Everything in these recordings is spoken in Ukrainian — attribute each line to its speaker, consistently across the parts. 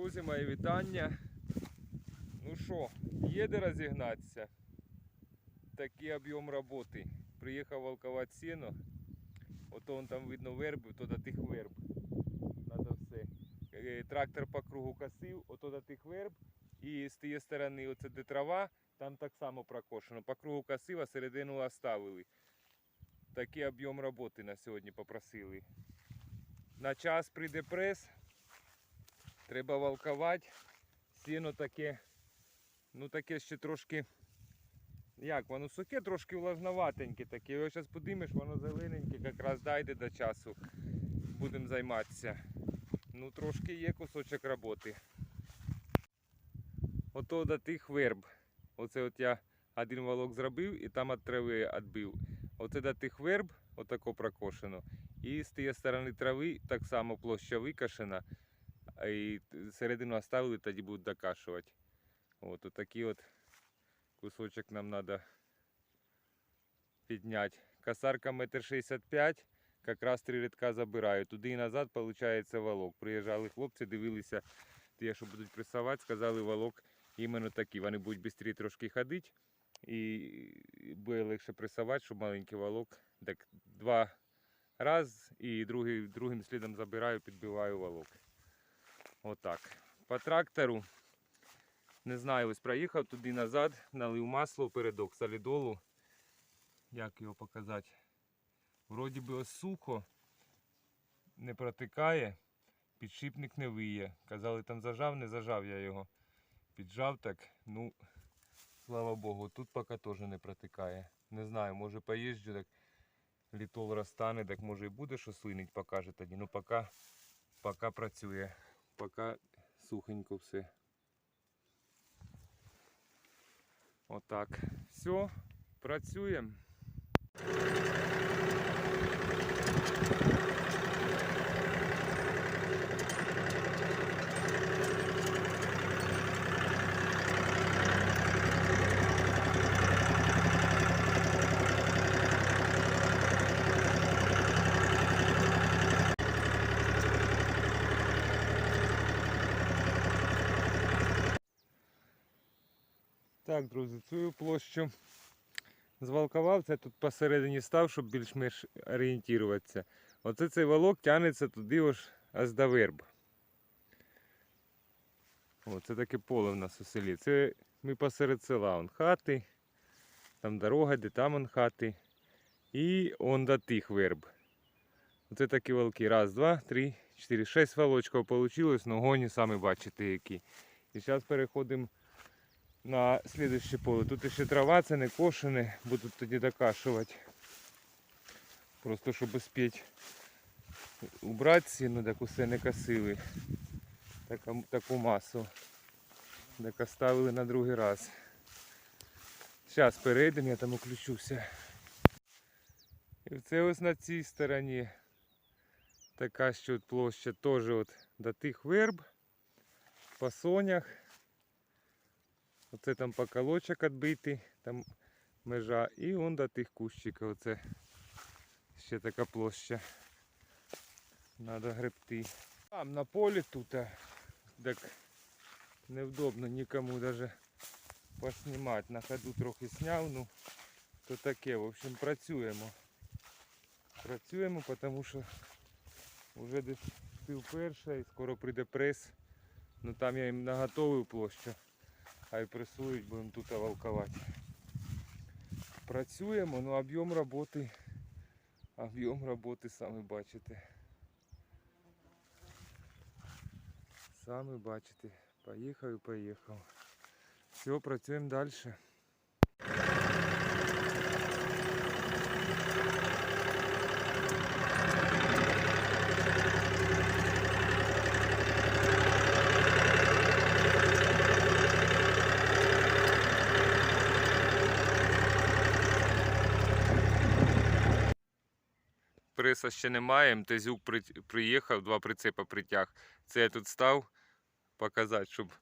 Speaker 1: Друзі, мої вітання. Ну що, є де розігнатися. Такий об'єм роботи. Приїхав волковати сіно. Ото вон там видно верби, то до тих верб. Надо все. Е, Трактор по кругу косив, ото до тих верб. І з тієї сторони, оце де трава, там так само прокошено. По кругу косив, а середину оставили. Такий об'єм роботи на сьогодні попросили. На час прийде прес. Треба валкувати. Сіно таке, ну таке ще трошки. Як, воно сухе, трошки влажноватеньке таке. Його зараз подимеш, воно зелененьке, якраз дійде до часу. Будемо займатися. Ну трошки є кусочок роботи. Ото до тих верб. Оце от я один валок зробив і там від трави відбив. Оце до тих верб, отако прокошено. І з тієї сторони трави так само площа викашена. А і середину оставили, тоді будуть докашувати. От отакий от кусочок нам треба підняти. Косарка метр шістдесят п'ять, якраз три рядка забираю. Туди і назад виходить валок. Приїжджали хлопці, дивилися, ті, що будуть пресувати, сказали валок іменно такий. Вони будуть швидше трошки ходити і буде легше пресувати, щоб маленький валок. Так два раз і другий, другим слідом забираю, підбиваю валок. Отак. По трактору. Не знаю, ось проїхав туди назад, налив масло передок солідолу. Як його показати? Вроді би ось сухо, не протикає, підшипник не виє. Казали, там зажав, не зажав я його. Піджав так, ну, слава Богу, тут поки теж не протикає. Не знаю, може поїжджу, так літол розтане, так може і буде що слинить, покаже тоді. Ну поки, поки працює, поки сухенько все. Отак. Все, працюємо. Так, друзі, цю площу звалкував, це тут посередині став, щоб більш-менш орієнтуватися. Оце цей валок тягнеться туди аж, аж до верб. О, це таке поле в нас у селі. Це ми посеред села. Он хати, там дорога, де там он хати. І он до тих верб. Оце такі валки. Раз, два, три, чотири, шість валочків вийшло, но гоні самі бачите які. І зараз переходимо на слідуще поле. Тут ще трава, це не кошене, будуть тоді докашувати. Просто щоб успіть убрати сіно, так усе не косили. Таку, таку масу. Так оставили на другий раз. Зараз перейдемо, я там уключуся. І це ось на цій стороні така ще от площа теж от до тих верб по сонях. Оце там поколочок відбитий, там межа. І он до тих кущиків. Оце ще така площа. Надо гребти. Там на полі тут так невдобно нікому даже поснімати. На ходу трохи сняв, ну то таке. В общем, працюємо. Працюємо, тому що вже десь пів перша і скоро прийде прес. Ну там я їм наготовив площу. Хай пресують, будемо тут валкувати. Працюємо, ну об'єм роботи, об'єм роботи самі бачите. Самі бачите. Поїхав і поїхав. Все, працюємо далі. Преса ще немає, МТЗюк при... приїхав, два прицепа притяг. Це я тут став показати, щоб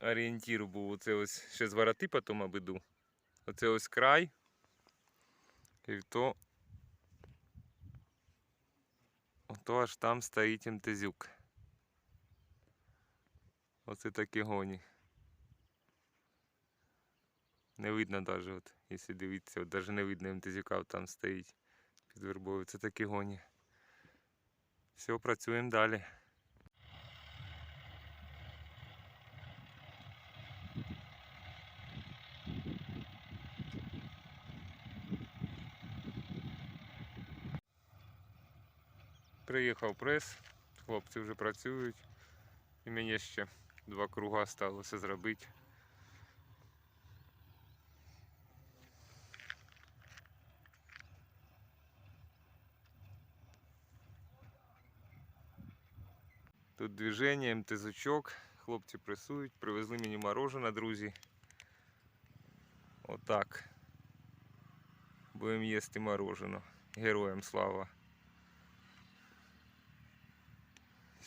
Speaker 1: орієнтір був. Оце ось ще з вороти потім обіду. Оце ось край. І то ото аж там стоїть МТЗюк. Оце такі гоні. Не видно навіть, якщо дивитися, навіть не видно МТЗюка, там стоїть під вербою. Це такі гоні. Все, працюємо далі. Приїхав прес, хлопці вже працюють. І мені ще два круга сталося зробити. Тут движення, МТЗочок, хлопці пресують, привезли мені мороженое, друзі. Отак. Будемо їсти морожено. Героям слава.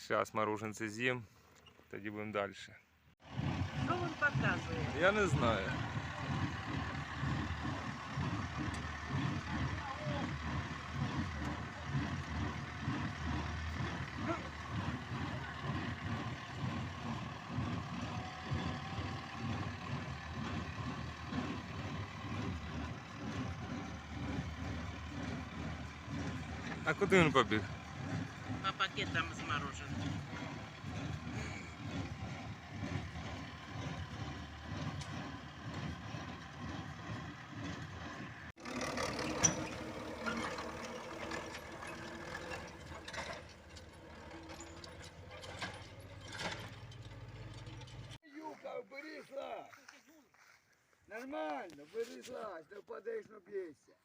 Speaker 1: Зараз мороженце з'їм, тоді будемо далі.
Speaker 2: Що він показує?
Speaker 1: Я не знаю. А куди він побіг?
Speaker 2: По пакетам з мороженим.
Speaker 3: Нормально, слазь, не впадеш, не б'єшся.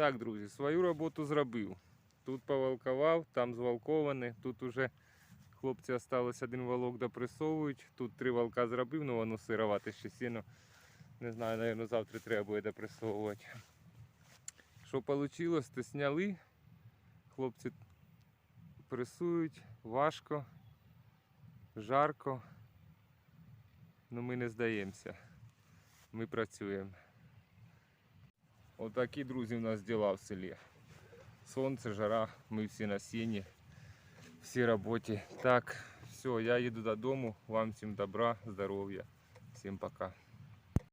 Speaker 1: Так, друзі, свою роботу зробив. Тут повалкував, там звалковане, тут уже хлопці осталось один валок допресовують. Тут три валка зробив, ну воно сировате ще сіно. Не знаю, напевно, завтра треба буде допресовувати. Що вийшло, то сняли. Хлопці пресують, важко, жарко. Ну ми не здаємося. Ми працюємо. Отакі, друзі, у нас діла в селі. Сонце, жара, ми всі на сіні, всі роботі. Так, все, я їду додому. Вам всім добра, здоров'я. Всім пока.